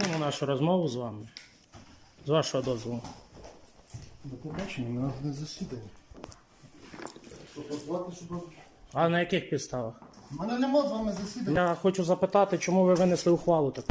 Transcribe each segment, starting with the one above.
Почнемо нашу розмову з вами. З вашого дозволу. До побачення, на не засідання. Що позвати, щоб... А на яких підставах? У мене нема з вами засідання. Я хочу запитати, чому ви винесли ухвалу таку?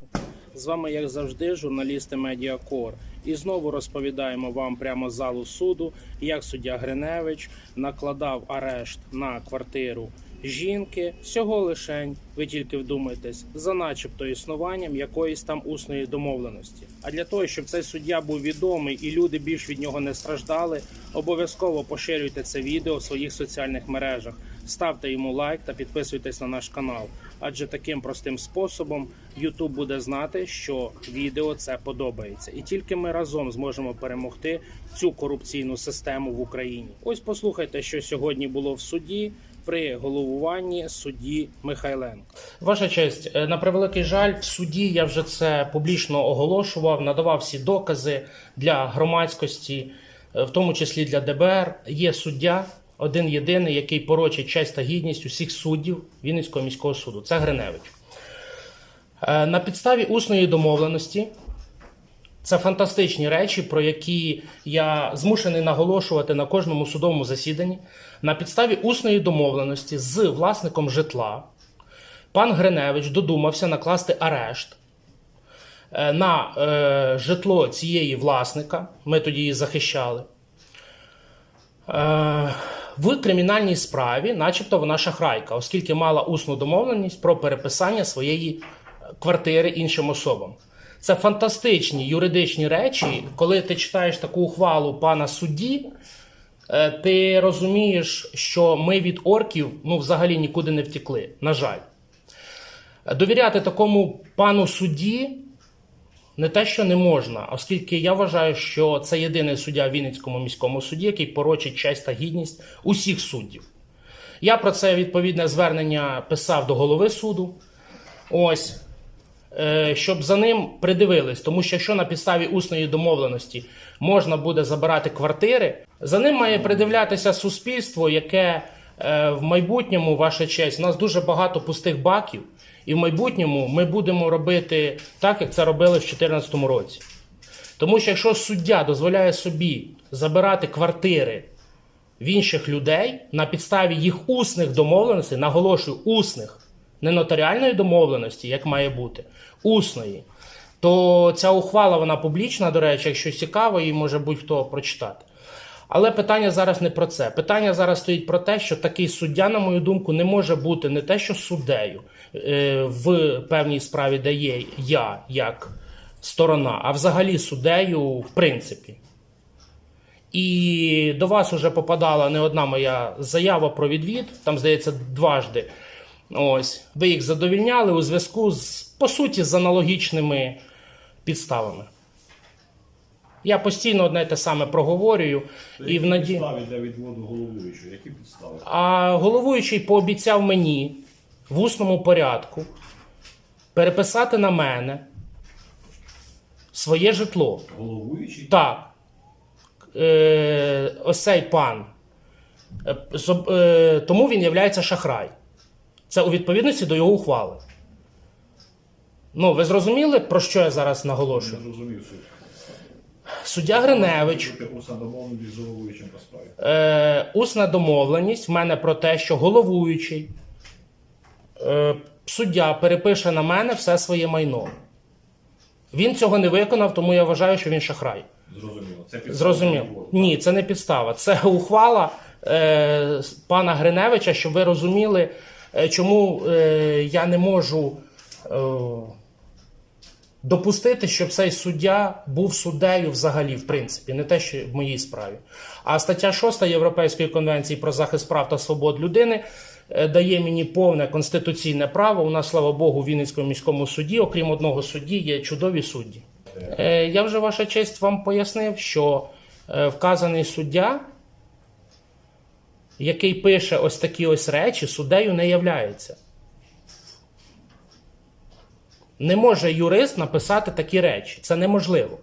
З вами, як завжди, журналісти Медіакор. І знову розповідаємо вам прямо з залу суду, як суддя Гриневич накладав арешт на квартиру жінки всього лишень, ви тільки вдумайтесь, за начебто існуванням якоїсь там усної домовленості. А для того, щоб цей суддя був відомий і люди більш від нього не страждали, обов'язково поширюйте це відео в своїх соціальних мережах, ставте йому лайк та підписуйтесь на наш канал. Адже таким простим способом YouTube буде знати, що відео це подобається, і тільки ми разом зможемо перемогти цю корупційну систему в Україні. Ось послухайте, що сьогодні було в суді при головуванні судді Михайленко. Ваша честь, е, на превеликий жаль, в суді я вже це публічно оголошував, надавав всі докази для громадськості, е, в тому числі для ДБР. Є суддя, один єдиний, який порочить честь та гідність усіх суддів Вінницького міського суду. Це Гриневич. Е, На підставі усної домовленості це фантастичні речі, про які я змушений наголошувати на кожному судовому засіданні. На підставі усної домовленості з власником житла пан Гриневич додумався накласти арешт е, на е, житло цієї власника. Ми тоді її захищали. Е, в кримінальній справі, начебто, вона шахрайка, оскільки мала усну домовленість про переписання своєї квартири іншим особам. Це фантастичні юридичні речі. Коли ти читаєш таку ухвалу пана судді, е, ти розумієш, що ми від орків ну, взагалі нікуди не втекли. На жаль. Довіряти такому пану судді не те, що не можна, оскільки я вважаю, що це єдиний суддя в Вінницькому міському суді, який порочить честь та гідність усіх суддів. Я про це відповідне звернення писав до голови суду. Ось. Е, щоб за ним придивились, тому що якщо на підставі усної домовленості можна буде забирати квартири, за ним має придивлятися суспільство, яке е, в майбутньому, ваша честь, у нас дуже багато пустих баків, і в майбутньому ми будемо робити так, як це робили в 2014 році. Тому що якщо суддя дозволяє собі забирати квартири в інших людей на підставі їх усних домовленостей, наголошую, усних не нотаріальної домовленості, як має бути, усної, то ця ухвала вона публічна, до речі, якщо цікаво, її може будь-хто прочитати. Але питання зараз не про це. Питання зараз стоїть про те, що такий суддя, на мою думку, не може бути не те, що суддею е, в певній справі, де є я як сторона, а взагалі суддею в принципі. І до вас вже попадала не одна моя заява про відвід, там, здається, дважди. Ось, ви їх задовільняли у зв'язку з, по суті, з аналогічними підставами. Я постійно одне те саме проговорюю і в наді... підстави для відводу головуючого? Які підстави? А головуючий пообіцяв мені в усному порядку переписати на мене своє житло. Головуючий? Так. Е, ось цей пан. Е, е, тому він є шахрай. Це у відповідності до його ухвали. Ну, ви зрозуміли, про що я зараз наголошую? Зрозумів суть. Суддя Гриневич, уса домовленість з головуючим по справі. е, усна домовленість в мене про те, що головуючий е, суддя перепише на мене все своє майно. Він цього не виконав, тому я вважаю, що він шахрай. Зрозуміло. Це підстава Зрозумів. Ні, це не підстава. Це ухвала е, пана Гриневича, щоб ви розуміли, чому е, я не можу е, допустити, щоб цей суддя був суддею взагалі, в принципі, не те, що в моїй справі. А стаття 6 Європейської конвенції про захист прав та свобод людини. е, Дає мені повне конституційне право. У нас, слава Богу, в Вінницькому міському суді, окрім одного судді, є чудові судді. Е, Я вже ваша честь вам пояснив, що е, вказаний суддя, який пише ось такі ось речі, суддею не являється. Не може юрист написати такі речі. Це неможливо.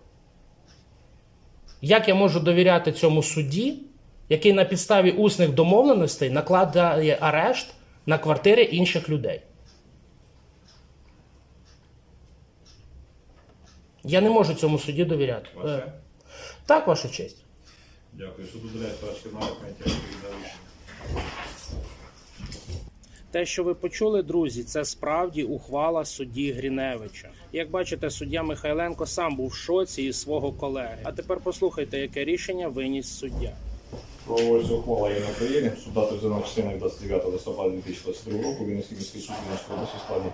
Як я можу довіряти цьому судді, який на підставі усних домовленостей накладає арешт на квартири інших людей? Я не можу цьому судді довіряти. Ваше? Так, ваша честь. Дякую. Суд удаляє справочки на. Те, що ви почули, друзі, це справді ухвала судді Гріневича. Як бачите, суддя Михайленко сам був в шоці із свого колеги. А тепер послухайте, яке рішення виніс суддя. Проводиться ухвала є на Україні. Суд дати за частиною 29 листопада 2022 року Вінницький міський суд Вінницької області складі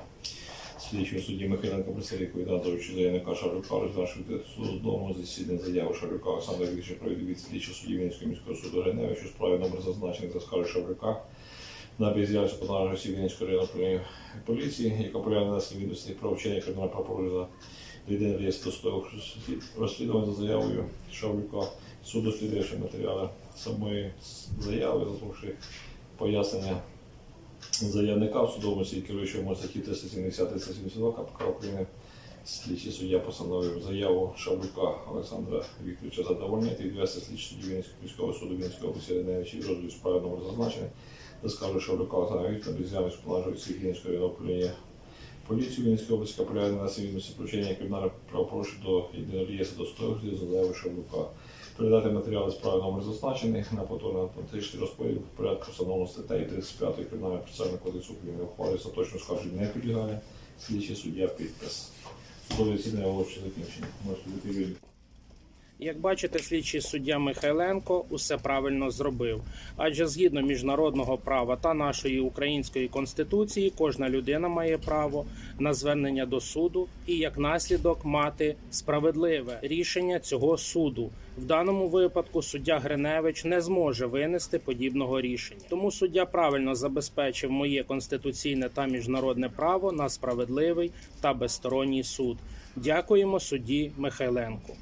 слідчого судді Михайленко Присерійко віддатовичу заявника Шарлюка розглянувши судовому засіданні заяву Шарлюка Олександра Вікторовича про відвід слідчого судді Вінницького міського суду Гриневичу у справі номер зазначений за скаржі Шарлюка на бездіяльність подання осіб Вінницької районної поліції, яка полягає на відомості про вчення кримінального правопорушення за єдиний реєстр досудових розслідувань за заявою Шавлюка. Суд дослідивши матеріали самої заяви, заслухавши пояснення заявника в судовому суді керуючого статті 370 372 КПК України. Слідчий суддя постановив заяву Шавлюка Олександра Вікторовича задовольнити відвести слідчий судді Вінницького міського суду Вінницької області Реневичі розгляду справи номер зазначений. Заскаржує Шавлюка Олександра Вікторовича без всіх Вінницького районного управління поліції Вінницької області, яка полягає на цивільності включення кримінального правопорушень до єдиного реєстру достойних за заявою Шавлюка. Передати матеріали справи номер зазначений на повторний автоматичний розподіл в порядку встановлено статтею 35 Кримінального процесуального кодексу України. Ухвалі остаточно скаржень не підлягає. Слідчий суддя підпис. Судове засідання оголошується закінчення. Можете вільні. Як бачите, слідчий суддя Михайленко усе правильно зробив. Адже згідно міжнародного права та нашої української конституції, кожна людина має право на звернення до суду і як наслідок мати справедливе рішення цього суду. В даному випадку суддя Гриневич не зможе винести подібного рішення. Тому суддя правильно забезпечив моє конституційне та міжнародне право на справедливий та безсторонній суд. Дякуємо судді Михайленку.